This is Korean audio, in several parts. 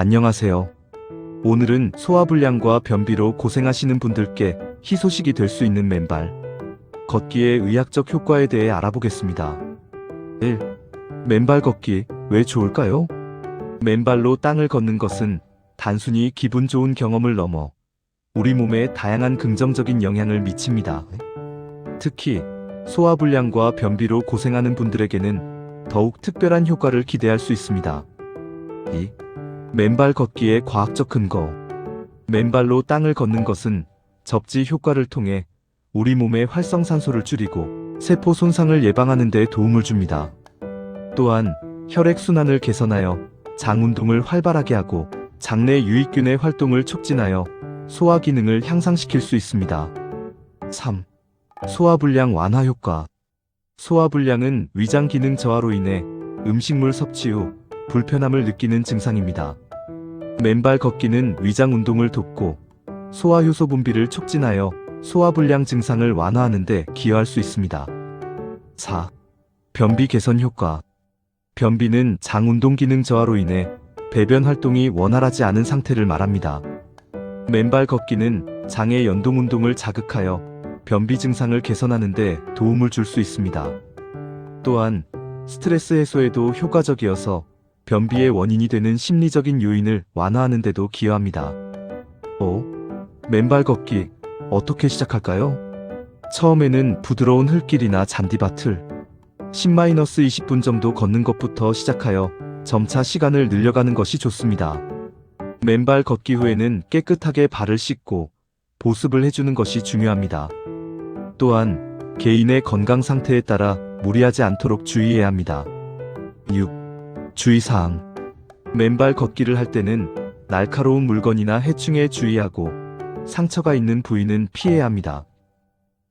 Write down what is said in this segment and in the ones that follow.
안녕하세요. 오늘은 소화불량과 변비로 고생하시는 분들께 희소식이 될 수 있는 맨발, 걷기의 의학적 효과에 대해 알아보겠습니다. 1. 맨발 걷기 왜 좋을까요? 맨발로 땅을 걷는 것은 단순히 기분 좋은 경험을 넘어 우리 몸에 다양한 긍정적인 영향을 미칩니다. 특히 소화불량과 변비로 고생하는 분들에게는 더욱 특별한 효과를 기대할 수 있습니다. 2. 맨발 걷기의 과학적 근거. 맨발로 땅을 걷는 것은 접지 효과를 통해 우리 몸의 활성산소를 줄이고 세포 손상을 예방하는 데 도움을 줍니다. 또한 혈액순환을 개선하여 장 운동을 활발하게 하고 장내 유익균의 활동을 촉진하여 소화 기능을 향상시킬 수 있습니다. 3. 소화불량 완화 효과. 소화불량은 위장 기능 저하로 인해 음식물 섭취 후 불편함을 느끼는 증상입니다. 맨발 걷기는 위장 운동을 돕고 소화효소 분비를 촉진하여 소화불량 증상을 완화하는 데 기여할 수 있습니다. 4. 변비 개선 효과. 변비는 장 운동 기능 저하로 인해 배변 활동이 원활하지 않은 상태를 말합니다. 맨발 걷기는 장의 연동 운동을 자극하여 변비 증상을 개선하는 데 도움을 줄 수 있습니다. 또한 스트레스 해소에도 효과적이어서 변비의 원인이 되는 심리적인 요인을 완화하는 데도 기여합니다. 5. 맨발 걷기 어떻게 시작할까요? 처음에는 부드러운 흙길이나 잔디밭을 10-20분 정도 걷는 것부터 시작하여 점차 시간을 늘려가는 것이 좋습니다. 맨발 걷기 후에는 깨끗하게 발을 씻고 보습을 해주는 것이 중요합니다. 또한 개인의 건강 상태에 따라 무리하지 않도록 주의해야 합니다. 6. 주의사항. 맨발 걷기를 할 때는 날카로운 물건이나 해충에 주의하고 상처가 있는 부위는 피해야 합니다.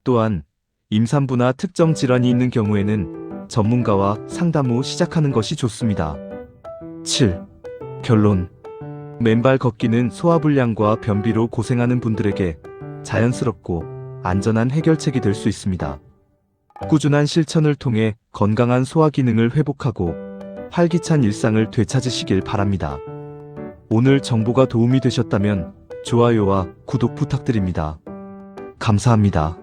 또한 임산부나 특정 질환이 있는 경우에는 전문가와 상담 후 시작하는 것이 좋습니다. 7. 결론. 맨발 걷기는 소화불량과 변비로 고생하는 분들에게 자연스럽고 안전한 해결책이 될 수 있습니다. 꾸준한 실천을 통해 건강한 소화 기능을 회복하고 활기찬 일상을 되찾으시길 바랍니다. 오늘 정보가 도움이 되셨다면 좋아요와 구독 부탁드립니다. 감사합니다.